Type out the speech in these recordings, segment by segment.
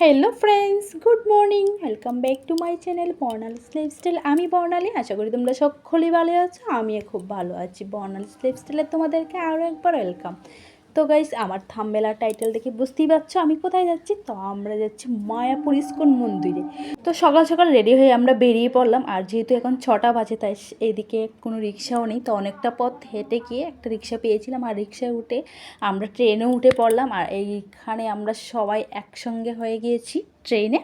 Hello friends good morning welcome back to my channel Barnali's lifestyle আমি বর্ণালী, আশা করি তোমরা সকলেই ভালো আছো, আমিও খুব ভালো আছি। বর্ণালিস লাইফস্টাইলে তোমাদেরকে আরও একবার ওয়েলকাম তো গাইস আমার থামবেলার টাইটেল দেখে বুঝতেই পারছ আমি কোথায় যাচ্ছি? তো আমরা যাচ্ছি মায়াপুর ইস্কন মন্দিরে। তো সকাল সকাল রেডি হয়ে আমরা বেরিয়ে পড়লাম, আর যেহেতু এখন ছটা বাজে, তাই এদিকে কোনো রিক্সাও নেই, তো অনেকটা পথ হেঁটে গিয়ে একটা রিক্সা পেয়েছিলাম, আর রিক্সায় উঠে আমরা ট্রেনেও উঠে পড়লাম, আর এইখানে আমরা সবাই একসঙ্গে হয়ে গিয়েছি ট্রেনে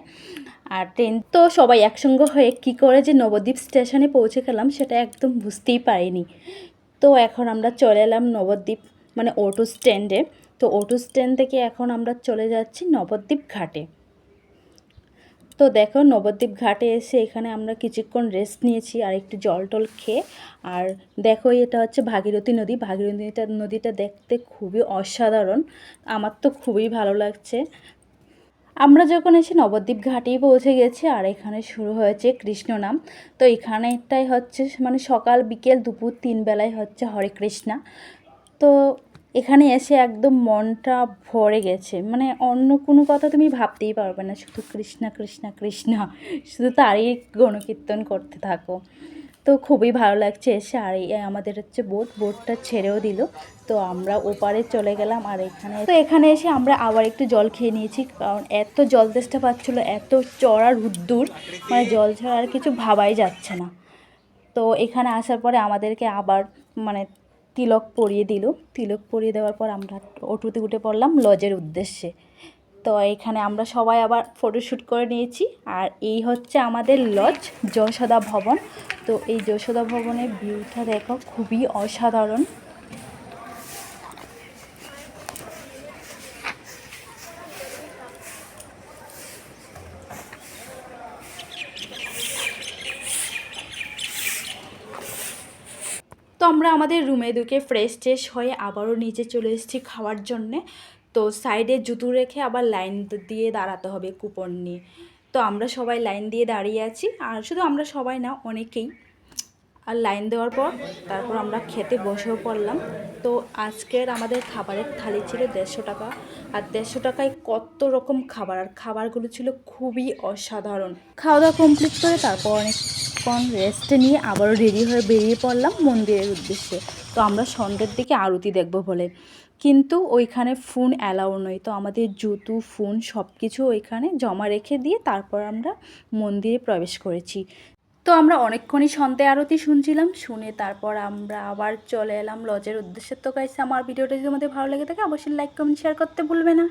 আর ট্রেন তো সবাই একসঙ্গে হয়ে কি করে যে নবদ্বীপ স্টেশনে পৌঁছে গেলাম, সেটা একদম বুঝতেই পারিনি। তো এখন আমরা চলে এলাম নবদ্বীপ মানে অটো স্ট্যান্ডে তো অটো স্ট্যান্ড থেকে এখন আমরা চলে যাচ্ছি নবদ্বীপ ঘাটে। তো দেখো নবদ্বীপ ঘাটে এসে এখানে আমরা কিছুক্ষণ রেস্ট নিয়েছি আর একটু জল টল খেয়ে। আর দেখো এটা হচ্ছে ভাগীরথী নদী। ভাগীরথী নদীটা দেখতে খুবই অসাধারণ। আমার তো খুবই ভালো লাগছে। আমরা যখন এসে নবদ্বীপ ঘাটেই পৌঁছে গেছি আর এখানে শুরু হয়েছে কৃষ্ণনাম। তো এখানেটাই হচ্ছে মানে সকাল বিকেল দুপুর তিন বেলায় হচ্ছে হরে কৃষ্ণা। তো এখানে এসে একদম মনটা ভরে গেছে। মানে অন্য কোনো কথা তুমি ভাবতেই পারবে না, শুধু কৃষ্ণা কৃষ্ণা কৃষ্ণা, শুধু তারই গণকীর্তন করতে থাকো। তো খুবই ভালো লাগছে এসে, আর আমাদের হচ্ছে বোট, বোটটা ছেড়েও দিল। তো আমরা ওপারে চলে গেলাম, আর এখানে তো এখানে এসে আমরা আবার একটু জল খেয়ে নিয়েছি, কারণ এত জল তেষ্টা পাচ্ছিলো, এত চড়া রুদ্দুর মানে জল ছাড়া আর কিছু ভাবাই যাচ্ছে না। তো এখানে আসার পরে আমাদেরকে আবার মানে তিলক পরিয়ে দিল। তিলক পরিয়ে দেওয়ার পর আমরা অটোতে উঠে পড়লাম লজের উদ্দেশ্যে। তো এখানে আমরা সবাই আবার ফটোশ্যুট করে নিয়েছি। আর এই হচ্ছে আমাদের লজ, যশোদা ভবন। তো এই যশোদা ভবনের ভিউটা দেখো, খুবই অসাধারণ। আমরা আমাদের রুমে ঢুকে ফ্রেশ ট্রেশ হয়ে আবারও নিচে চলে এসেছি খাওয়ার জন্যে। তো সাইডে জুতো রেখে আবার লাইন দিয়ে দাঁড়াতে হবে কুপন নিয়ে। তো আমরা সবাই লাইন দিয়ে দাঁড়িয়ে আছি। আর শুধু আমরা সবাই না, অনেকেই আর লাইন দেওয়ার পর তারপর আমরা খেতে বসেও পড়লাম। তো আজকের আমাদের খাবারের থালি ছিল দেড়শো টাকা। আর দেড়শো টাকায় কত রকম খাবার? আর খাবারগুলো ছিল খুবই অসাধারণ। খাওয়া দাওয়া কমপ্লিট করে তারপর অনেকক্ষণ রেস্ট নিয়ে আবারও রেডি হয়ে বেরিয়ে পড়লাম মন্দিরের উদ্দেশ্যে। তো আমরা সন্ধ্যের দিকে আরতি দেখব বলে। কিন্তু ওইখানে ফোন অ্যালাউ নয় তো আমাদের জুতো ফোন সব কিছু ওইখানে জমা রেখে দিয়ে তারপর আমরা মন্দিরে প্রবেশ করেছি। তো আমরা অনেকক্ষণই সন্ধ্যে আরতি শুনছিলাম, শুনে তারপর আমরা আবার চলে এলাম। লজের উদ্দেশ্যে। তো গাইছে আমার ভিডিওটা যদি আমাদের ভালো লেগে থাকে, অবশ্যই লাইক কমেন্ট শেয়ার করতে ভুলবে না।